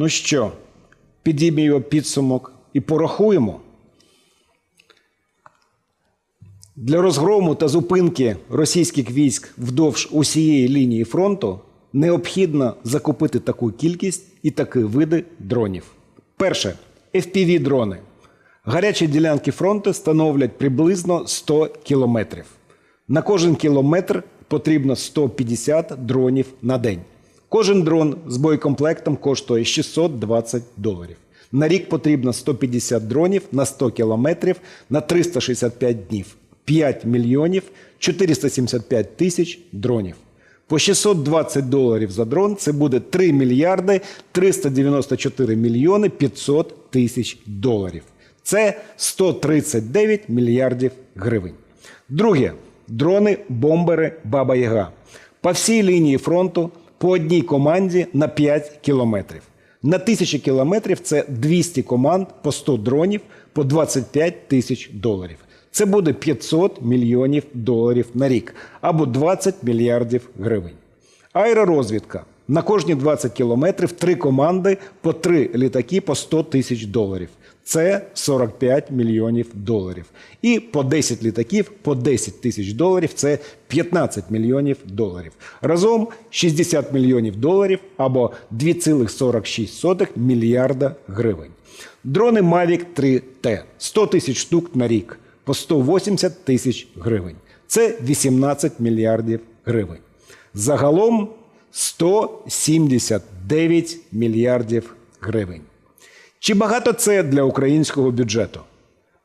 Ну що, підіймемо підсумок і порахуємо. Для розгрому та зупинки російських військ вдовж усієї лінії фронту необхідно закупити таку кількість і такі види дронів. Перше fpv дрони Гарячі ділянки фронту становлять приблизно 100 кілометрів. На кожен кілометр потрібно 150 дронів на день. Кожен дрон з боєкомплектом коштує 620 доларів. На рік потрібно 150 дронів на 100 кілометрів на 365 днів. 5 мільйонів 475 тисяч дронів. По 620 доларів за дрон це буде 3 мільярди 394 мільйони 500 тисяч доларів. Це 139 мільярдів гривень. Друге дрони, бомбери Баба Яга. По всій лінії фронту по одній команді на 5 кілометрів. На тисячі кілометрів це 200 команд по 100 дронів по 25 тисяч доларів. Це буде 500 мільйонів доларів на рік або 20 мільярдів гривень. Аеророзвідка. На кожні 20 кілометрів три команди по три літаки по 100 тисяч доларів. Це 45 мільйонів доларів. І по 10 літаків по 10 тисяч доларів це 15 мільйонів доларів. Разом 60 мільйонів доларів або 2,46 мільярда гривень. Дрони Mavic 3T 100 тисяч штук на рік по 180 тисяч гривень. Це 18 мільярдів гривень. Загалом 179 мільярдів гривень. Чи багато це для українського бюджету?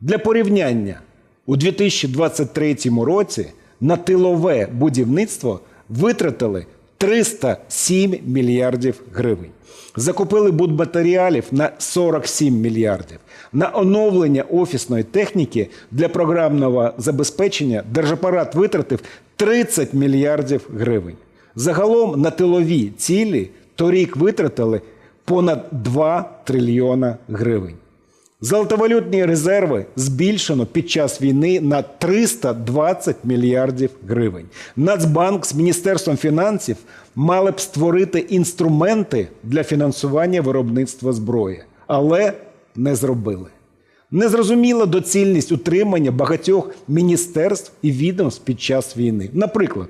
Для порівняння, у 2023 році на тилове будівництво витратили 307 мільярдів гривень. Закупили будматеріалів на 47 мільярдів. На оновлення офісної техніки для програмного забезпечення держапарат витратив 30 мільярдів гривень. Загалом на тилові цілі торік витратили понад 2 трильйона гривень. Золотовалютні резерви збільшено під час війни на 320 мільярдів гривень. Нацбанк з Міністерством фінансів мали б створити інструменти для фінансування виробництва зброї, але не зробили. Незрозуміла доцільність утримання багатьох міністерств і відомств під час війни. Наприклад,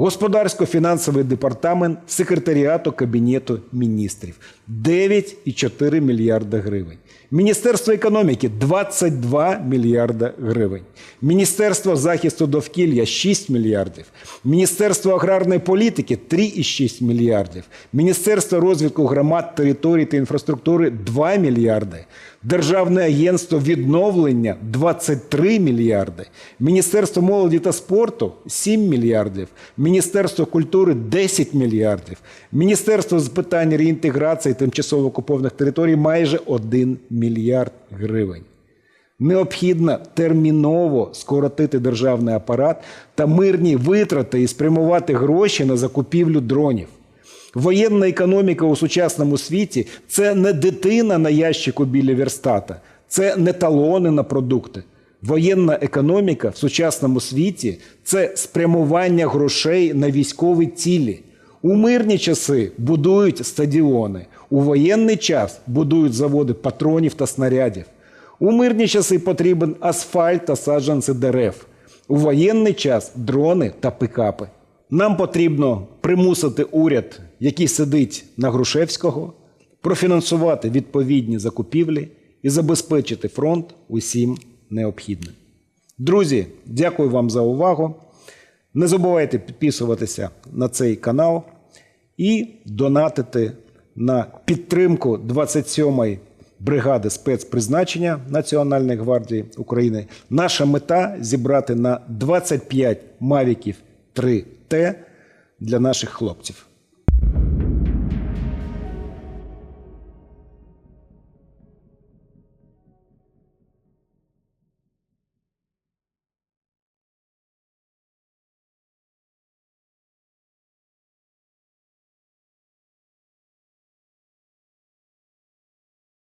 Господарсько-фінансовий департамент секретаріату Кабінету міністрів 9,4 мільярда гривень. Міністерство економіки 22 мільярда гривень. Міністерство захисту довкілля 6 мільярдів. Міністерство аграрної політики 3,6 мільярдів. Міністерство розвитку громад, територій та інфраструктури 2 мільярди. Державне агентство відновлення 23 мільярди. Міністерство молоді та спорту 7 мільярдів. Міністерство культури 10 мільярдів. Міністерство з питань реінтеграції тимчасово окупованих територій майже 1 мільярд гривень. Необхідно терміново скоротити державний апарат та мирні витрати і спрямувати гроші на закупівлю дронів. Воєнна економіка у сучасному світі це не дитина на ящику біля верстата, це не талони на продукти. Воєнна економіка в сучасному світі це спрямування грошей на військові цілі. У мирні часи будують стадіони, у воєнний час будують заводи патронів та снарядів. У мирні часи потрібен асфальт та саджанці дерев. У воєнний час дрони та пикапи. Нам потрібно примусити уряд, який сидить на Грушевського, профінансувати відповідні закупівлі і забезпечити фронт усім необхідним. Друзі, дякую вам за увагу. Не забувайте підписуватися на цей канал і донатити на підтримку 27-ї бригади спецпризначення Національної гвардії України. Наша мета зібрати на 25 мавіків 3Т для наших хлопців.